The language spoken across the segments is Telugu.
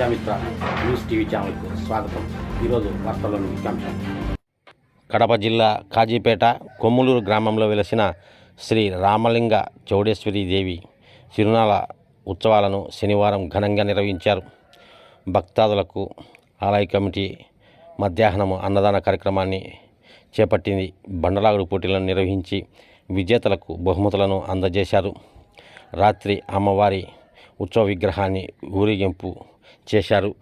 ప్రజామిత్ర న్యూస్ టీవీ ఛానల్కు స్వాగతం. ఈరోజు వార్తల్లోని ముఖ్యాంశం. కడప జిల్లా కాజీపేట కొమ్ములూరు గ్రామంలో వెలసిన శ్రీ రామలింగ చౌడేశ్వరి దేవి తిరునాళ ఉత్సవాలను శనివారం ఘనంగా నిర్వహించారు. భక్తాదులకు ఆలయ కమిటీ మధ్యాహ్నము అన్నదాన కార్యక్రమాన్ని చేపట్టింది. బండలాగుడు పోటీలను నిర్వహించి విజేతలకు బహుమతులను అందజేశారు. రాత్రి అమ్మవారి ఉత్సవ విగ్రహాన్ని ఊరేగింపు చేశారు.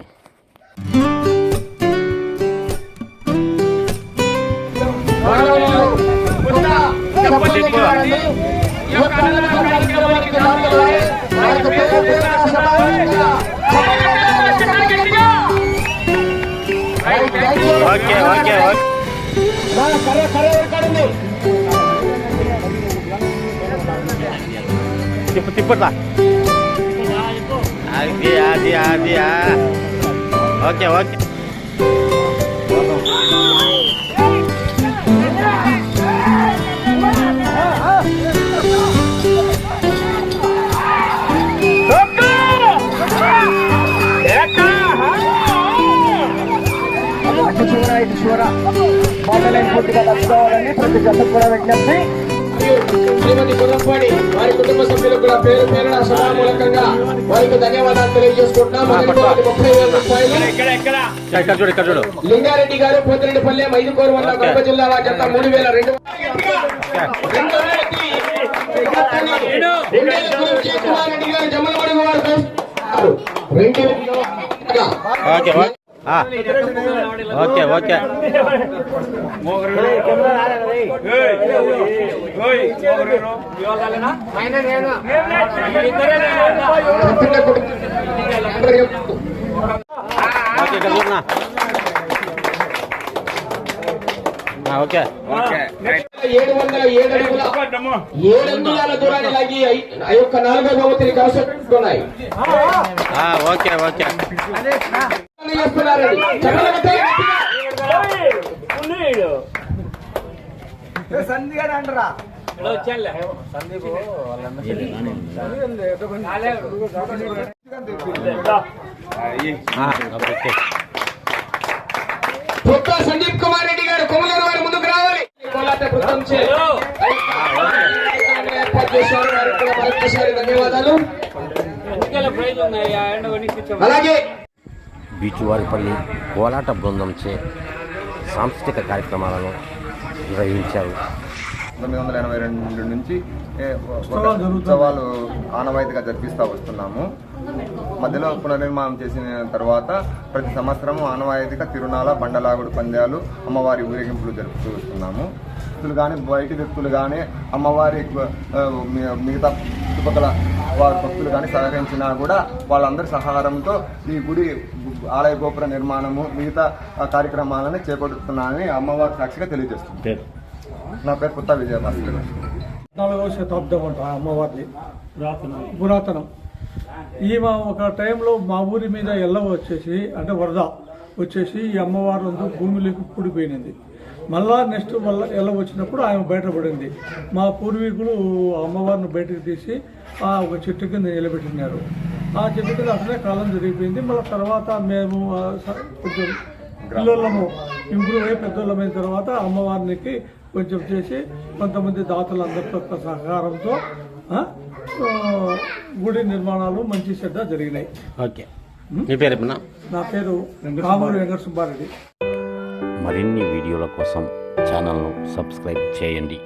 Okay okay okay. తిప్పు తిప్పుతా అది అది అది ఆ. ఓకే ఓకే అటు చివర ఇటు చివర మొదలైన పూర్తిగా లక్షవాలని ప్రతి జత కూడా విజ్ఞప్తి శ్రీమతి గుర్రంపాడి వారి కుటుంబ సభ్యులకు కూడా పేరు పేరున సభామూలకంగా వారికి ధన్యవాదాలు తెలియజేసుకుంటున్నాం. మొదటి వారికి ముప్పై వేల రూపాయలు. ఇక్కడ చూడు ఇక్కడ చూడు. లింగారెడ్డి గారు పోతిరెడ్డిపల్లె ఐదుకోరు వల్ల కడప జిల్లా జత మూడు వేల రెండు రెండో ఓకే ఓకే. ఓకే కుటుంబం ఓకే ఏడు వందల ఏడు ఏడు అంగుళాల దూరాన్ని లాగి ఆ యొక్క నాలుగో బహుమతిని కవసపెట్టుకున్నాయి ఆ, ఓకే ఓకే గట్టిగా. సంధిగానే అంటారా? సందీప్ కుమార్ రెడ్డి గారు కొమలూరు వారు ముందుకు రావాలి. ధన్యవాదాలు. అలాగే బీచువారిపల్లి కోలాట బృందంచే సాంస్కృతిక కార్యక్రమాలను నిర్వహించారు. తొమ్మిది వందల ఎనభై రెండు నుంచి ఉత్సవాలు ఆనవాయితీగా జరిపిస్తూ వస్తున్నాము. మధ్యలో పునర్నిర్మాణం చేసిన తర్వాత ప్రతి సంవత్సరం ఆనవాయితీగా తిరునాల బండలాగుడు పందాలు అమ్మవారి ఊరేగింపులు జరుపుతూ వస్తున్నాము. వ్యక్తులు కానీ బయటి వ్యక్తులు కానీ అమ్మవారి మిగతా చుట్టుపక్కల వారి భక్తులు కానీ సహకరించినా కూడా వాళ్ళందరి సహకారంతో ఈ గుడి ఆలయ గోపుర నిర్మాణము మిగతా కార్యక్రమాలను చేపడుతున్నానని అమ్మవారి సాక్షిగా తెలియజేస్తుంది. నా పేరు పుత్త విజయభాస్కర్. నాలుగవ శతాబ్దం అంట అమ్మవారిది. పురాతనం. ఈమె ఒక టైంలో మా ఊరి మీద ఎల్ల వచ్చేసి అంటే వరద వచ్చేసి ఈ అమ్మవారు అందు భూమిలోకి కూడిపోయినది. మళ్ళా నెక్స్ట్ మళ్ళా ఎల్ల వచ్చినప్పుడు ఆమె బయటపడింది. మా పూర్వీకులు అమ్మవారిని బయటకు తీసి ఆ ఒక చెట్టు కింద నిలబెట్టినారు. ఆ చెట్టు కింద అట్లనే కాలం జరిగిపోయింది. మళ్ళీ తర్వాత మేము కొంచెం పిల్లలము ఇంప్రూవ్ అయ్యి పెద్దోళ్ళమైన తర్వాత అమ్మవారికి కొంచెం చేసి కొంతమంది దాతలు అందరితో సహకారంతో గుడి నిర్మాణాలు మంచి శ్రద్ధ జరిగినాయి. ఓకే. మీ పేరు ఏమన్నా? నా పేరు కామూరు వెంకట సుబ్బారెడ్డి మరిన్ని వీడియోల కోసం ఛానల్ను సబ్స్క్రైబ్ చేయండి.